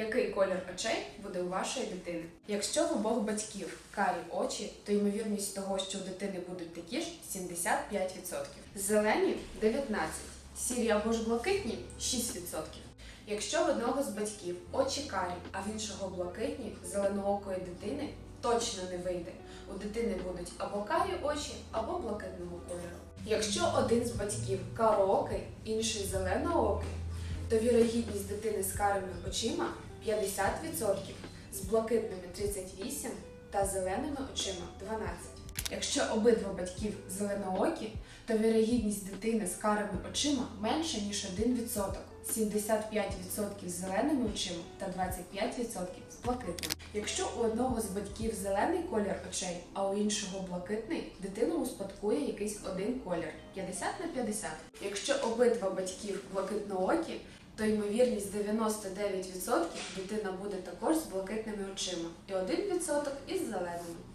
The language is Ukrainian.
Який колір очей буде у вашої дитини? Якщо в обох батьків карі очі, то ймовірність того, що у дитини будуть такі ж 75%. Зелені 19%, сірі або ж блакитні 6%. Якщо в одного з батьків очі карі, а в іншого блакитні, зеленоокої дитини точно не вийде. У дитини будуть або карі очі, або блакитного кольору. Якщо один з батьків кароокий, інший зеленоокий, то вірогідність дитини з карими очима 50%, з блакитними 38% та зеленими очима 12%. Якщо обидва батьків зеленоокі, то вірогідність дитини з карими очима менша, ніж 1%. 75% з зеленими очима та 25% з блакитними. Якщо у одного з батьків зелений колір очей, а у іншого блакитний, дитина успадкує якийсь один колір 50 на 50. Якщо обидва батьків блакитноокі, то ймовірність 99% дитина буде також з блакитними очима і 1% із зеленими.